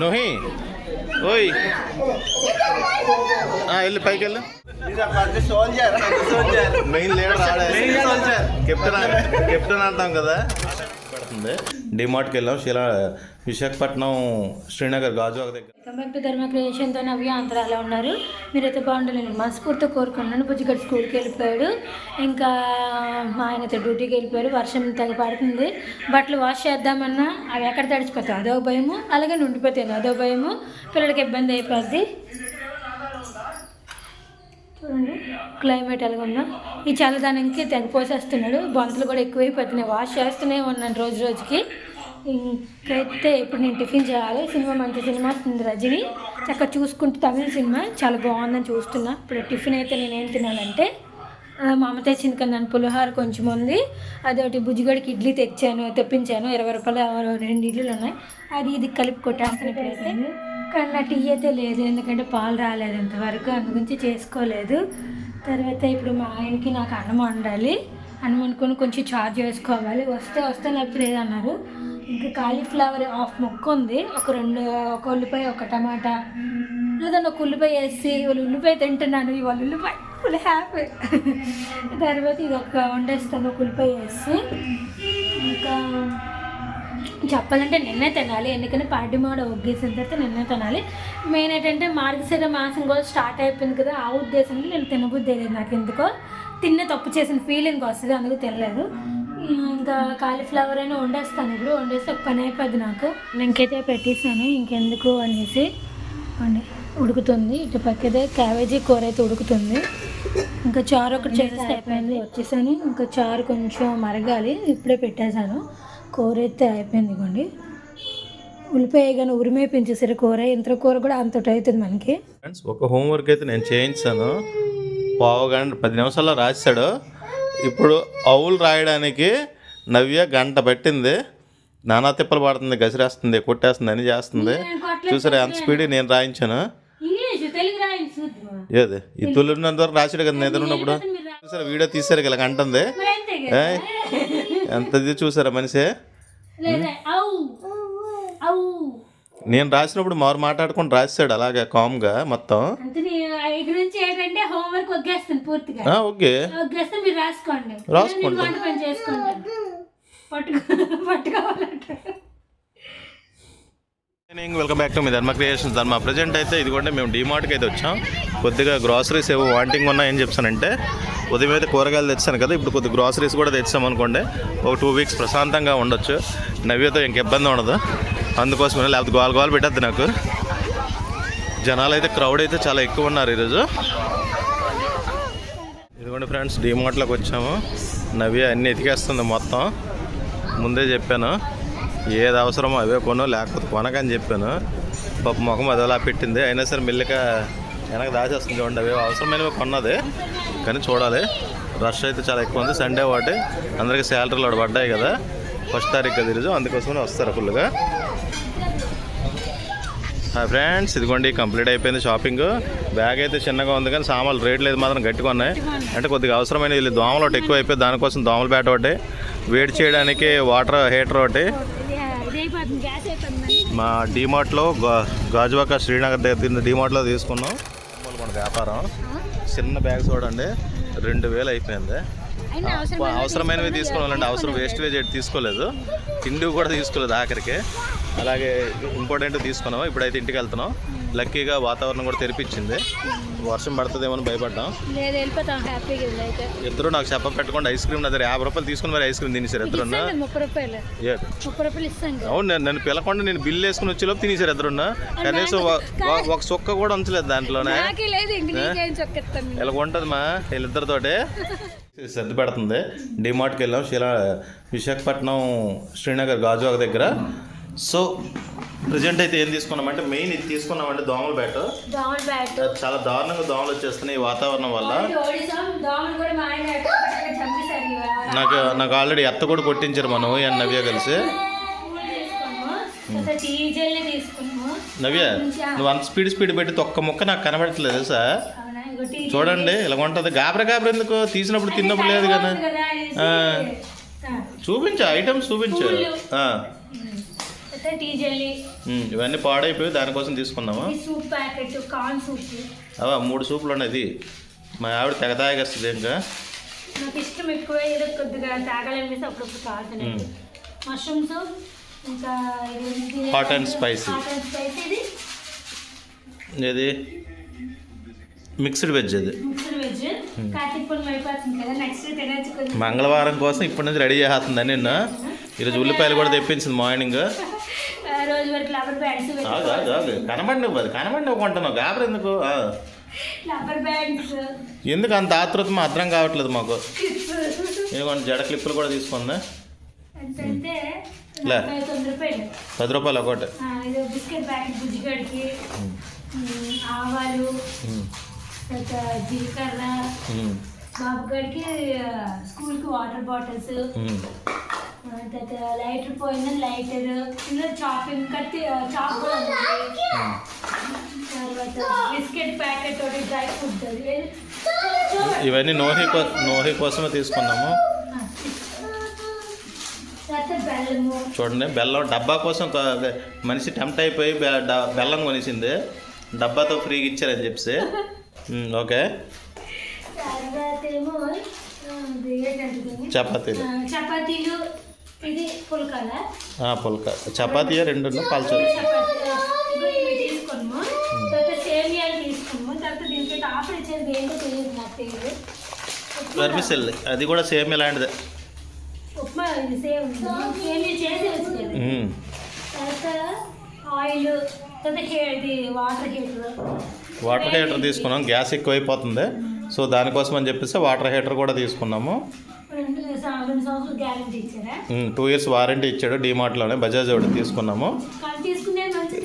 స్నోహి ఓయ్. ఆ, వెళ్ళు పైకి వెళ్ళు. మెయిన్ లీడర్ ఆడే Main soldier. కెప్టెన్ కెప్టెన్ అంటాం కదా. పడుతుంది డిమార్ట్కి వెళ్ళాం. శిలా విశాఖపట్నం శ్రీనగర్ గాజువాక దగ్గర. వెల్కమ్ బ్యాక్ టు ధర్మ క్రియేషన్తో నవ్య అంతరా అలా ఉన్నారు. మీరైతే బాగుండాలని మనస్ఫూర్తితో కోరుకున్నాను బుజ్జిగడ్ స్కూల్కి వెళ్ళిపోయాడు. ఇంకా మా ఆయనతో డ్యూటీకి వెళ్ళిపోయాడు. వర్షం తగి పడుతుంది. బట్టలు వాష్ చేద్దామన్నా అవి ఎక్కడ తడిచిపోతాయి అదో భయము అలాగే నుండిపోతాయి అదో భయము. పిల్లలకి ఇబ్బంది అయిపోద్ది. చూడండి. క్లైమేట్ ఎలా ఉందో. ఈ చల్లదానికి తెగ పోసేస్తున్నాడు. బంతులు కూడా ఎక్కువైపోతున్నాయి. వాష్ చేస్తూనే ఉన్నాను రోజు రోజుకి. ఇంకైతే ఇప్పుడు నేను టిఫిన్ చేయాలి. సినిమా మంచి సినిమా వస్తుంది రజని. చక్కగా చూసుకుంటూ తమిళ సినిమా చాలా బాగుందని చూస్తున్నా. ఇప్పుడు టిఫిన్ అయితే నేను ఏం తినాలంటే మా అమ్మ తెచ్చింది కదా నన్ను పులిహోర కొంచెం ఉంది. అదొకటి బుజ్జిగడికి ఇడ్లీ తెచ్చాను తెప్పించాను. ఇరవై రూపాయలు రెండు ఇడ్లీలు ఉన్నాయి. అది ఇది కలిపి కొట్టేస్తాను ఇప్పుడైతే. కానీ నా టీ అయితే లేదు ఎందుకంటే పాలు రాలేదు ఇంతవరకు అందుగురించి చేసుకోలేదు. తర్వాత ఇప్పుడు మా ఆయనకి నాకు అన్నం వండాలి. అన్నం వండుకొని కొంచెం చార్జ్ చేసుకోవాలి. వస్తే వస్తే లేకపోతే లేదన్నారు. ఇంకా కాలీఫ్లవర్ హాఫ్ ముక్క ఉంది. ఒక రెండు ఒక ఉల్లిపాయ ఒక టమాటా. లేదన్నా ఒక ఉల్లిపాయ వేసి వాళ్ళు ఉల్లిపాయ తింటున్నాను. ఇవాళ ఉల్లిపాయ ఫుల్ హ్యాపీ. తర్వాత ఇది ఒక వండేస్తాను ఒక ఉల్లిపాయ వేసి. ఇంకా చెప్పాలంటే నిన్నే తినాలి ఎందుకంటే పార్టీ మోడ ఒగ్గేసిన తర్వాత నిన్నే తినాలి. మెయిన్ ఏంటంటే మార్గశిర మాసం కూడా స్టార్ట్ అయిపోయింది కదా ఆ ఉద్దేశంతో నేను తినబుద్ధి లేదు నాకు ఎందుకో. తిన్న తప్పు చేసిన ఫీలింగ్ వస్తుంది అందుకు తినలేదు. ఇంకా కాలీఫ్లవర్ అయినా వండేస్తాను ఇప్పుడు వండేస్తే ఒక పని అయిపోద్ది నాకు. ఇంకైతే పెట్టేసాను ఇంకెందుకు అనేసి అండి ఉడుకుతుంది. ఇటు పక్కదే క్యాబేజీ కూర అయితే ఉడుకుతుంది. ఇంకా చారు ఒకటి చేసేస్తే అయిపోయింది వచ్చేసాను. ఇంకా చారు కొంచెం మరగాలి ఇప్పుడే పెట్టేశాను. కూర అయితే అయిపోయింది ఇవ్వండి ఉల్లిపాయ కానీ ఉరిమే పెంచేసారు కూర. ఇంత కూర కూడా అంతటి అవుతుంది మనకి. ఫ్రెండ్స్ ఒక హోంవర్క్ అయితే నేను చేయించాను. పావు గంట పది నిమిషాల్లో రాశాడు. ఇప్పుడు అవులు రాయడానికి నవ్య గంట పట్టింది. నానా తిప్పలు పడుతుంది గసిరేస్తుంది కొట్టేస్తుంది అని చేస్తుంది. చూసారా ఎంత స్పీడ్ నేను రాయించాను. ఏది? ఈ తుల్లినంత వరకు రాసాడు కదా నిద్ర ఉన్నప్పుడు? చూసారా వీడియో తీసారు ఇలా అంటుంది అంతే ఎంత ఇది చూసారా మనిషి? నేను రాసినప్పుడు మారు మాట్లాడుకొని రాసాడు అలాగే కామ్గా మొత్తం. అంటే నేను ఇక్కడ నుంచి ఏంటంటే హోంవర్క్ ఒగ్గేస్తాను పూర్తిగా. ఆ, ఓకే ఒగ్గేస్తే మీరు రాసుకోండి. పట్టుకో పట్టుకోవాలంటే ఈవినింగ్ వెల్కమ్ బ్యాక్ టు మీ ధర్మ క్రియేషన్స్ ధర్మ ప్రజెంట్ అయితే ఇదిగోండి మేము డిమార్ట్కి అయితే వచ్చాం. కొద్దిగా గ్రాసరీస్ ఏవో వాంటింగ్ ఉన్నాయని చెప్తానంటే ఉదయం అయితే కూరగాయలు తెచ్చాను కదా ఇప్పుడు కొద్ది గ్రాసరీస్ కూడా తెచ్చాం అనుకోండి ఒక టూ వీక్స్ ప్రశాంతంగా ఉండొచ్చు. నవ్యతో ఇంక ఇబ్బంది ఉండదు. అందుకోసమే లేకపోతే గోల గోల పెట్టద్దు నాకు. జనాలు అయితే క్రౌడ్ అయితే చాలా ఎక్కువ ఉన్నారు ఈరోజు. ఇదిగోండి ఫ్రెండ్స్ డిమార్ట్లోకి వచ్చాము. నవ్య అన్నీ ఎతికేస్తుంది మొత్తం. ముందే చెప్పాను. ఏది అవసరమో అవే కొను లేకపోతే కొనకని చెప్పాను. పాప ముఖం అదలా పెట్టింది. అయినా సరే మెల్లిక వెనక దాచేస్తుంది చూడండి అవే అవసరమైనవి కొన్నది. కానీ చూడాలి. రష్ అయితే చాలా ఎక్కువ ఉంది. సండే ఒకటి అందరికీ శాలరీలు అక్కడ పడ్డాయి కదా. ఫస్ట్ తారీఖు కదా ఈరోజు. వస్తారు ఫుల్గా హాయ్ ఫ్రెండ్స్ ఇదిగోండి కంప్లీట్ అయిపోయింది షాపింగ్ బ్యాగ్ అయితే చిన్నగా ఉంది కానీ సామాన్లు రేట్లు అయితే మాత్రం గట్టిగా ఉన్నాయి. అంటే కొద్దిగా అవసరమైన వీళ్ళు దోమలు ఒకటి ఎక్కువ అయిపోయి దానికోసం దోమల బ్యాట్ ఒకటి. వేడి చేయడానికి వాటర్ హీటర్ ఒకటి. మా డీమార్ట్లో గా గాజువాక శ్రీనగర్ దగ్గర తిన్న డీమార్ట్లో తీసుకున్నాం. మన వ్యాపారం. చిన్న బ్యాగ్ చూడండి. రెండు వేలు అయిపోయింది. అవసరమైనవి తీసుకోవాలండి అవసరం వేస్ట్ వేజ్ ఎటు తీసుకోలేదు. తిండి కూడా తీసుకోలేదు ఆఖరికి. అలాగే ఇంపార్టెంట్ తీసుకున్నాం ఇప్పుడైతే ఇంటికి వెళ్తున్నాం. లక్కీగా వాతావరణం కూడా తెరిపించింది. వర్షం పడుతుందేమో అని భయపడ్డాం. లేదు వెళ్ళిపోతాం. హ్యాపీగా అయితే. ఇద్దరు నాకు చెప్ప పెట్టుకోండి ఐస్ క్రీమ్ నా దగ్గర యాభై రూపాయలు తీసుకుని మరి ఐస్ క్రీమ్ తినేసారు ఇద్దరున్నా ఇస్తాను ముప్పై రూపాయలు. ఏ? ముప్పై రూపాయలు ఇస్తాను కదా. అవును నేను నన్ను పిలకుండా నేను బిల్లు వేసుకుని వచ్చేలోపు తినేసారు ఇద్దరున్నా కనీసం ఒక- సుక్క కూడా ఉంచలేదు దాంట్లోనే. ఇలా ఉంటుంది మా వీళ్ళిద్దరితోటే. సర్ది పెడుతుంది. డిమార్ట్కి వెళ్ళాం శిలా విశాఖపట్నం శ్రీనగర్ గాజువాక దగ్గర. సో ప్రజెంట్ అయితే ఏం తీసుకున్నామంటే మెయిన్ ఇది తీసుకున్నామంటే దోమల బ్యాట్ దోమల బ్యాట్ చాలా దారుణంగా దోమలు వచ్చేస్తున్నాయి ఈ వాతావరణం వల్ల. నాకు నాకు ఆల్రెడీ ఎత్త కూడా కొట్టించారు మా నవ్య అండ్ నవ్య కలిసి. నవ్య నువ్వు అంత స్పీడ్ స్పీడ్ పెట్టి ఒక్క ముక్క నాకు కనబడట్లేదు సార్ చూడండి ఇలా ఉంటుంది. గాబర గాబర ఎందుకు? తీసినప్పుడు తిన్నప్పుడు లేదు కదా. చూపించు ఐటమ్స్ చూపించు. Tea jelly. ఇవన్నీ పాడైపోయి దానికోసం తీసుకున్నాము సూప్ ప్యాకెట్ కార్న్ సూప్. అవా మూడు సూపులు ఉన్నది మా ఆవిడ తెగ తాగేస్తుంది ఇంకా. నాకు ఇష్టం ఎక్కువ ఏదో కొద్దిగా అప్పుడప్పుడు. మష్రూమ్స్ ఇంకా Hot and spicy. Hot and spicy ఇది. ఇది మిక్స్డ్ వెజ్ అది. మంగళవారం కోసం ఇప్పటి నుంచి రెడీ చేస్తుంది నిన్న. ఈరోజు ఉల్లిపాయలు కూడా తెప్పించింది మార్నింగ్. రోజు వరకు రబ్బర్ బ్యాండ్స్. కనబడి ఇవ్వదు కనబడి గాబరు ఎందుకు. Rubber bands. ఎందుకు అంత ఆతృత మా అర్థం కావట్లేదు మాకు? ఇదిగోండి జడ క్లిప్పులు కూడా తీసుకుంది? పది రూపాయలు ఒకటి. బిస్కెట్ ప్యాకెట్ ఆవాలు. జీలకర్ర. బాబు గడికి స్కూల్కి వాటర్ బాటిల్స్. లైటర్ పోయిందని లైటర్. ఇందులో చాపింగ్ కట్టి చాప్ తర్వాత బిస్కెట్ ప్యాకెట్ ఒకటి డ్రై ఫ్రూట్ ఇవన్నీ నోహి నోహి కోసమే తీసుకున్నాము. చూడండి బెల్లం డబ్బా కోసం మనిషి టెంప్ట్ అయిపోయి బెల్లం కొనిసింది. డబ్బాతో ఫ్రీగా ఇచ్చారని చెప్పి ఓకే. చపాతీలు. ఇది పుల్కాల. ఆ, పుల్క. చపాతీ రెండు పల్చు. చపాతీ ఇవి ఇవి తీసుకున్నాము తర్వాత సేమియాలు తీసుకున్నాము తర్వాత దీనికి ఆఫర్ ఇచ్చేది ఏంటో తెలియదు నాకు తెలియదు. ఉప్మా. వెర్మిసెల్ అది కూడా సేమ్ ఇలాంటిదే ఉప్మా ఇది సేమ్ సేమియా చేసి వచ్చింది ఉమ్. తర్వాత ఆయిల్ తర్వాత హే- ఇది వాటర్ హీటర్. వాటర్ హీటర్ తీసుకున్నాం. గ్యాస్ ఎక్కువైపోతుంది. సో దానికోసం అని చెప్పేసి వాటర్ హీటర్ కూడా తీసుకున్నాము. రెండు సం- రెండు సంవత్సరాలు గ్యారెంటీ ఇచ్చారా? టూ ఇయర్స్ వారంటీ ఇచ్చాడు డిమార్ట్లోనే బజాజ్ ఒకటి తీసుకున్నాము.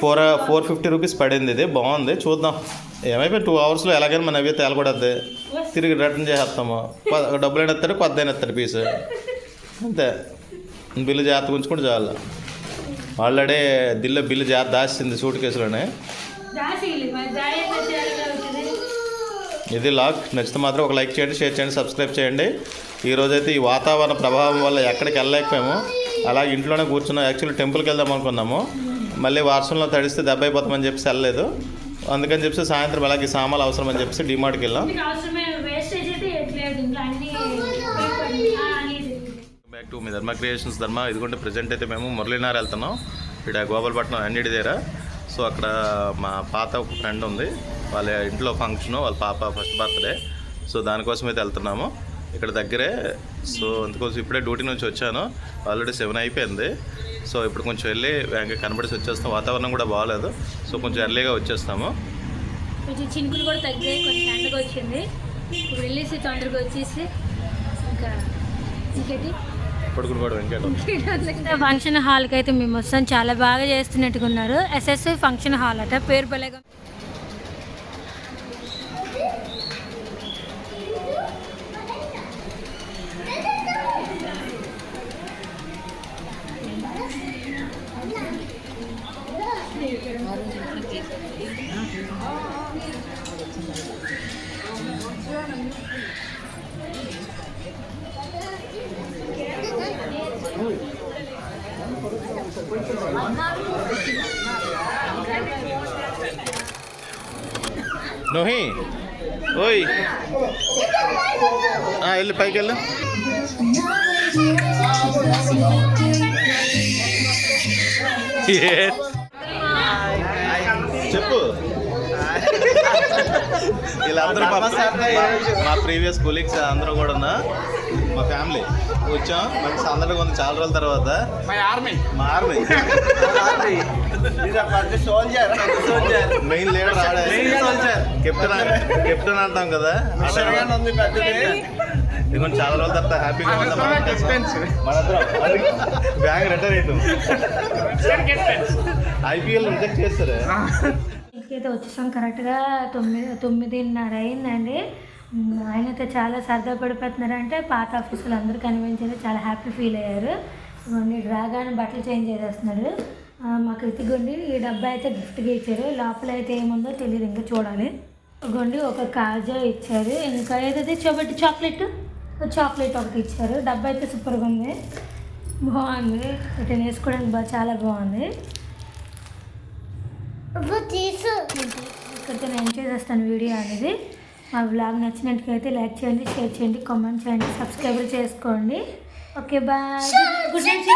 ఫోర్ ఫోర్ ఫిఫ్టీ రూపీస్ పడింది ఇది బాగుంది చూద్దాం. ఏమైపోయి టూ అవర్స్లో ఎలాగైనా మన అవి తేలకూడదు తిరిగి రిటర్న్ చేసేస్తాము. డబ్బులు అయినా ఎత్తాడు కొద్ది అయినా ఎత్తాడు పీస్ అంతే. బిల్లు జాగ్రత్త ఉంచుకుంటే చాలు. ఆల్రెడీ దిల్లో బిల్లు జాగ్రత్త దాచింది సూట్ కేసులోనే దాసి మరి దాయి అవుతుంది ఇది లాక్ నచ్చితే మాత్రం ఒక లైక్ చేయండి షేర్ చేయండి సబ్స్క్రైబ్ చేయండి. ఈ రోజైతే ఈ వాతావరణ ప్రభావం వల్ల ఎక్కడికి వెళ్ళలేకపోయాము. అలా ఇంట్లోనే కూర్చున్నాం. యాక్చువల్లీ టెంపుల్కి వెళ్దాం అనుకున్నాము. మళ్ళీ వర్షంలో తడిస్తే దెబ్బ అయిపోతామని చెప్పేసి వెళ్ళలేదు. అందుకని చెప్పి సాయంత్రం అలాగే సామాన్లు అవసరం అని చెప్పేసి డిమార్ట్కి వెళ్ళాం. బ్యాక్ టు మీ ధర్మ క్రియేషన్స్ ధర్మ ఇదిగోండి ప్రజెంట్ అయితే మేము మురళీనగర్ వెళ్తున్నాం. ఇక్కడ గోపాలపట్నం అన్నిటి దగ్గర. సో అక్కడ మా పాత ఒక ఫ్రెండ్ ఉంది. వాళ్ళ ఇంట్లో ఫంక్షన్ వాళ్ళ పాప ఫస్ట్ బర్త్డే సో దానికోసం అయితే వెళ్తున్నాము. ఇక్కడ దగ్గరే. సో అందుకోసం ఇప్పుడే డ్యూటీ నుంచి వచ్చాను. ఆల్రెడీ సెవెన్ అయిపోయింది. సో ఇప్పుడు కొంచెం వెళ్ళి కనబడిసి వచ్చేస్తాం. వాతావరణం కూడా బాగాలేదు. సో కొంచెం ఎర్లీగా వచ్చేస్తాము. కొంచెం చినుకులు కూడా తగ్గాయి. కొంచెం ఎండగా వచ్చింది. ఇప్పుడు వెళ్ళేసి తొందరగా వచ్చేసి ఇంకా ఇంకేంటి? ఫంక్షన్ హాల్కి అయితే మేము వస్తాం. చాలా బాగా చేస్తున్నట్టుగా ఉన్నారు. ఎస్ఎస్ఐ ఫంక్షన్ హాల్ అట. పేరు బలేగా నోహి. ఓయ్. వెళ్ళు పైకి వెళ్ళు? చెప్పు. వీళ్ళందరూ మా మా ప్రీవియస్ కొలీగ్స్ అందరూ కూడా మా ఫ్యామిలీ. వచ్చాం మంచి సందడిగా ఉంది చాలా రోజుల తర్వాత. మై ఆర్మీ మా army soldier soldier main leader ఆడే. కెప్టెన్ కెప్టెన్ అంటాం కదా. మిషన్ ఉంది పెద్దది. ఇదిగోండి చాలా రోజుల తర్వాత హ్యాపీగా ఉంది. బ్యాంక్ రిటర్న్ అవుతాం ఐపీఎల్ రిజెక్ట్ చేస్తారు? ఇంటికైతే వచ్చేసాం కరెక్ట్గా తొమ్మిది తొమ్మిదిన్నర అయిందండి. ఉమ్, ఆయన అయితే చాలా సరదా పడిపోతున్నారు అంటే పాత ఆఫీసులు అందరూ కనిపించారు చాలా హ్యాపీ ఫీల్ అయ్యారు. ఇవన్నీ రాగానే బట్టలు చేంజ్ చేసేస్తున్నాడు. ఆ, మా కృతిగొండి ఈ డబ్బా అయితే గిఫ్ట్గా ఇచ్చారు. లోపల అయితే ఏముందో తెలియదు ఇంకా చూడాలి. గొండి ఒక కాజా ఇచ్చారు. ఇంకా ఏదైతే చోబట్టి చాక్లెట్? చాక్లెట్ ఒకటి ఇచ్చారు. డబ్బా అయితే సూపర్గా ఉంది. బాగుంది. రిటర్న్ వేసుకోవడానికి బాగా చాలా బాగుంది. తీసు. ఇక్కడితో నేను ఎంజాయ్ చేస్తాను వీడియో అనేది. మా బ్లాగ్ నచ్చినట్టుకైతే లైక్ చేయండి షేర్ చేయండి కామెంట్ చేయండి సబ్స్క్రైబ్ చేసుకోండి. Okay bye good night